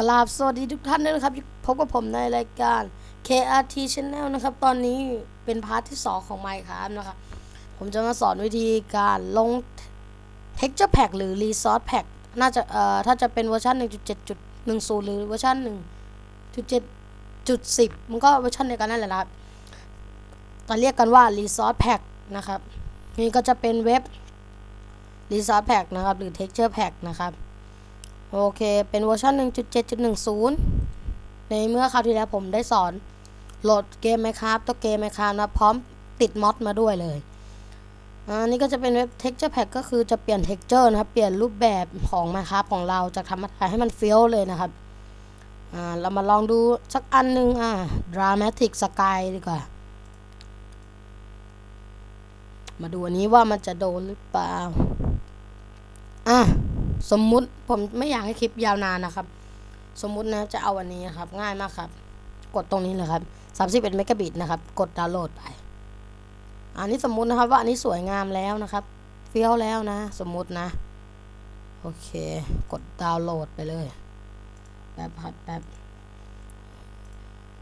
กราบสวัสดีทุกท่านด้วยนะครับ พบกับผมในรายการ KRT Channel นะครับ ตอนนี้เป็นพาร์ทที่ 2 ของ Minecraft นะครับ ผมจะมาสอนวิธีการลง Texture Pack หรือ Resource Pack น่าจะเอ่อถ้าจะเป็นเวอร์ชัน1.7.10 หรือเวอร์ชัน1.7.10 มันก็เวอร์ชันเดียวกันนั่นแหละครับจะเรียกกันว่า Resource Pack นะครับ นี่ก็จะเป็นเว็บ Resource Pack นะครับ หรือ Texture Pack นะครับ โอเคเป็นเวอร์ชัน1.7.10 ในเมื่อคราวที่แล้วผมได้สอนโหลดเกม Minecraft ตัวเกม Minecraft นะพร้อมติดมอดมาด้วยเลยอันนี้ก็จะเป็นเว็บ Texture Pack ก็คือจะเปลี่ยน Texture นะครับ เปลี่ยนรูปแบบของ Minecraft ของเราจากธรรมดาให้มันเฟี้ยวเลยนะครับอ่าเรามาลองดูสักอันหนึ่งอ่า Dramatic Sky ดีกว่า มาดูอันนี้ว่ามันจะโดนหรือเปล่าอะ สมมุติผมไม่อยากให้คลิปยาวนานนะครับ สมมุตินะจะเอาวันนี้นะครับ ง่ายมากครับ กดตรงนี้เลยครับ31เมกะบิตนะครับ กดดาวน์โหลดไป อันนี้สมมุตินะครับว่าอันนี้สวยงามแล้วนะครับเฟี้ยวแล้วนะ สมมุตินะ โอเค กดดาวน์โหลดไปเลยแป๊บครับแป๊บ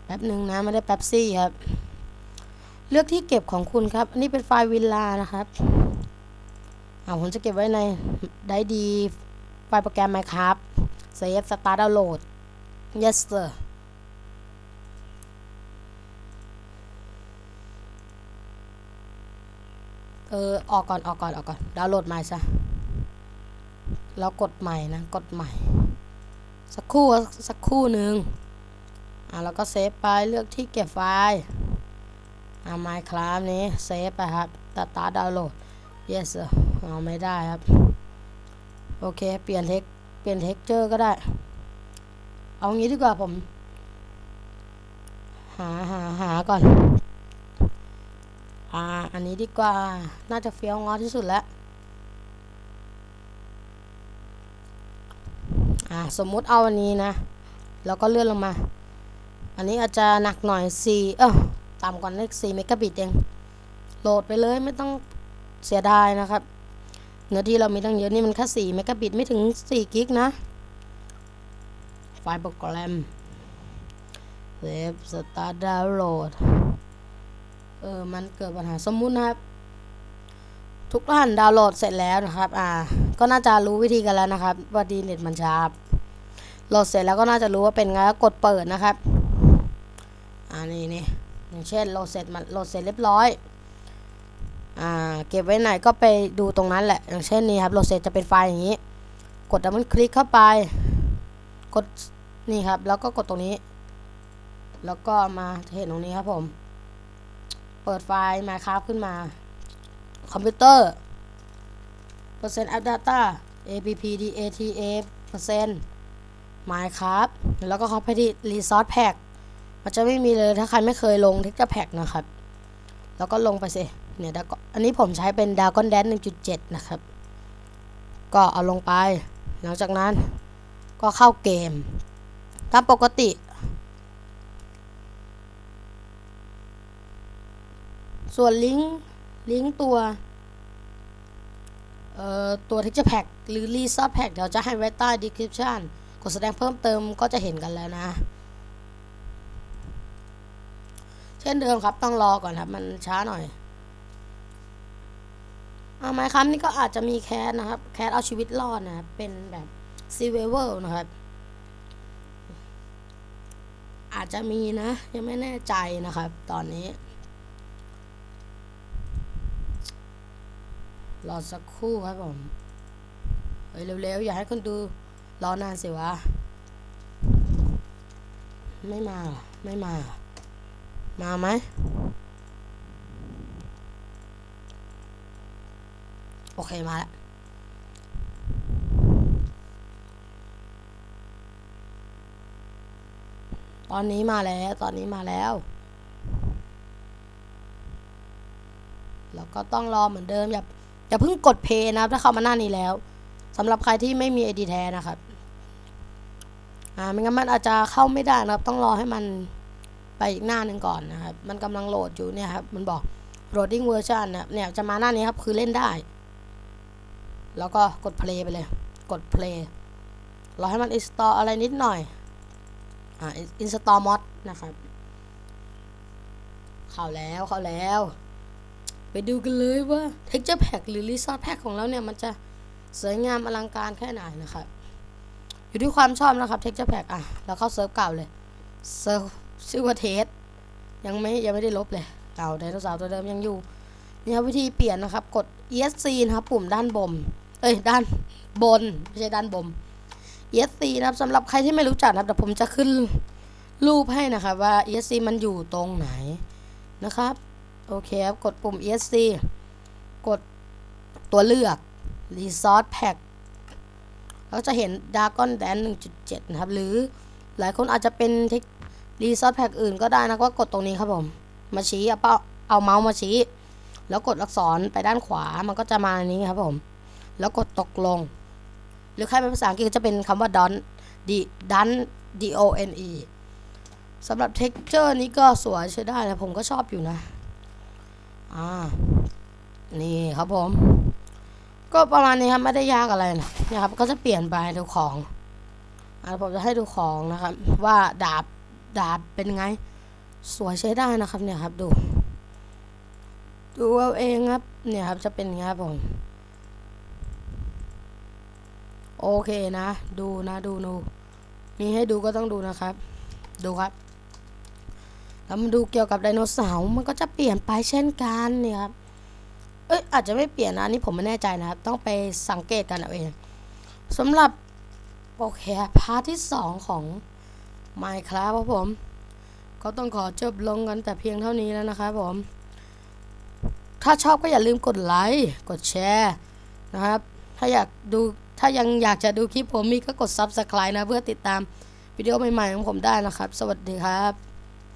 แป๊บหนึ่งนะไม่ได้แป๊บซี่ครับ เลือกที่เก็บของคุณครับ อันนี้เป็นไฟล์วิลลานะครับอ่าผมจะเก็บไว้ในได้ดี ไฟล์โปรแกรม Minecraft Save Start Download Yes sir เออ ออกก่อน ออกก่อน ออกก่อน ดาวน์โหลดใหม่ซะ แล้วกดใหม่นะ กดใหม่ สักครู่ สักครู่หนึ่งอ่าแล้วก็เซฟไป เลือกที่เก็บไฟล์อ่า Minecraft นี้ เซฟไปครับ Start Download yes เอาไม่ได้ครับ โอเค เปลี่ยนเทคเปลี่ยนเท็กเจอร์ก็ได้ เอางี้ดีกว่าผม หาหาหาก่อน อ่า อันนี้ดีกว่า น่าจะเฟี้ยวงอที่สุดแล้ว อ่า สมมุติเอาอันนี้นะ แล้วก็เลื่อนลงมา อันนี้อาจจะหนักหน่อย4เออต่ำกว่าเลข4เมกะบิตเอง โหลดไปเลยไม่ต้องเสียดายนะครับ เนื้อที่เรามีตั้งเยอะนี่มันแค่4เมกะบิตไม่ถึง4กิกนะ ไฟล์โปรแกรมเซฟสตาร์ทดาวน์โหลด เออ มันเกิดปัญหาสมมุตินะครับ ทุกท่านดาวน์โหลดเสร็จแล้วนะครับ อ่า ก็น่าจะรู้วิธีกันแล้วนะครับ ว่าดีเน็ตมันช้าโหลดเสร็จแล้วก็น่าจะรู้ว่าเป็นไงก็กดเปิดนะครับ อ่านี่นี่อย่างเช่นโหลดเสร็จมันโหลดเสร็จเรียบร้อย อ่าเก็บไว้ไหนก็ไปดูตรงนั้นแหละ อย่างเช่นนี้ครับโหลดเสร็จจะเป็นไฟล์อย่างนี้ กดดับเบิลคลิกเข้าไป กดนี่ครับ แล้วก็กดตรงนี้ แล้วก็มาเห็นตรงนี้ครับผม เปิดไฟล์ Minecraft ขึ้นมา คอมพิวเตอร์เปอร์เซ็นต์ app data app data เปอร์เซ็นต์ Minecraft แล้วก็เข้าไปที่ resource pack มันจะไม่มีเลยถ้าใครไม่เคยลง texture pack นะครับ แล้วก็ลงไปสิ เนี่ยดาอันนี้ผมใช้เป็น Dragon Dance 1.7นะครับ ก็เอาลงไป หลังจากนั้นก็เข้าเกม ตามปกติ ส่วนลิงก์ลิงก์ตัวเอ่อตัว texture pack หรือ resource pack เดี๋ยวจะให้ไว้ใต้ description กดแสดงเพิ่มเติมก็จะเห็นกันแล้วนะ เช่นเดิมครับต้องรอก่อนครับ มันช้าหน่อย เอาไหมครับนี่ก็อาจจะมีแคสนะครับ แคสเอาชีวิตรอดนะเป็นแบบซีเวเวอร์นะครับ อาจจะมีนะ ยังไม่แน่ใจนะครับ ตอนนี้ รอสักครู่ครับผมเฮ้ยเร็วๆ อย่าให้คนดูรอนานสิวะ ไม่มา ไม่มา มาไหม โอเคมาแล้วตอนนี้มาแล้ว ตอนนี้มาแล้ว แล้วก็ต้องรอเหมือนเดิม อย่าอย่าเพิ่งกดเพย์นะครับ ถ้าเข้ามาหน้านี้แล้วสำหรับใครที่ไม่มี ID แท้นะครับ อ่าไม่งั้นมันอาจจะเข้าไม่ได้นะครับ ต้องรอให้มันไปอีกหน้าหนึ่งก่อนนะครับ มันกำลังโหลดอยู่เนี่ยครับ มันบอก loading version นะเนี่ยจะมาหน้านี้ครับ คือเล่นได้ แล้วก็กด play ไปเลย กด play รอให้มัน install อะไรนิดหน่อย อ่าอินสตอลมอดนะครับ เข้าแล้วเข้าแล้ว ไปดูกันเลยว่า texture pack หรือ resource pack ของเราเนี่ย มันจะสวยงามอลังการแค่ไหนนะครับ อยู่ที่ความชอบนะครับ texture pack อะ เราเข้าเซิร์ฟเก่าเลย เซิร์ฟชื่อว่าเทสยังไม่ยังไม่ได้ลบเลย เก่าไดโนเสาร์ตัวเดิมยังอยู่นี่ครับวิธีเปลี่ยนนะครับ กด ESC นะครับปุ่มด้านบนเอ้ยด้านบนไม่ใช่ด้านบน ESC นะครับสำหรับใครที่ไม่รู้จักนะครับเดี๋ยวผมจะขึ้นรูปให้นะครับว่า ESC มันอยู่ตรงไหนนะครับโอเคครับกดปุ่ม ESC กดตัวเลือก Resource Pack แล้วจะเห็น Dragon Dance 1.7 นะครับ หรือหลายคนอาจจะเป็นเทค Resource Pack อื่นก็ได้นะก็กดตรงนี้ครับผม มาชี้เอาเป้าเอาเมาส์มาชี้ แล้วกดอักษรไปด้านขวามันก็จะมาอันนี้ครับผม แล้วกดตกลง หรือใครเป็นภาษาอังกฤษก็จะเป็นคำว่า don d don d o n e สำหรับ texture นี้ก็สวยใช้ได้นะผมก็ชอบอยู่นะ อ่า นี่ครับผม ก็ประมาณนี้ครับไม่ได้ยากอะไรนะเนี่ยครับ ก็จะเปลี่ยนไปดูของอ่าผมจะให้ดูของนะครับ ว่าดาบดาบเป็นไง สวยใช้ได้นะครับเนี่ยครับดู ดูเอาเองครับ เนี่ยครับจะเป็นอย่างนี้ครับผม โอเคนะ ดูนะดูดูมีให้ดูก็ต้องดูนะครับ ดูครับ แล้วมาดูเกี่ยวกับไดโนเสาร์มันก็จะเปลี่ยนไปเช่นกันเนี่ยครับ เอ้ยอาจจะไม่เปลี่ยนนะนนี้ผมไม่แน่ใจนะครับ ต้องไปสังเกตกันเอาเองสำหรับโอเคพาร์ทที่ 2 ของ Minecraft ครับผม ก็ต้องขอจบลงกันแต่เพียงเท่านี้แล้วนะครับผม ถ้าชอบก็อย่าลืมกดไลค์กดแชร์นะครับ ถ้าอยากดูถ้ายังอยากจะดูคลิปผมมีก็กด Subscribe นะเพื่อติดตามวิดีโอใหม่ๆของผมได้นะครับ สวัสดีครับ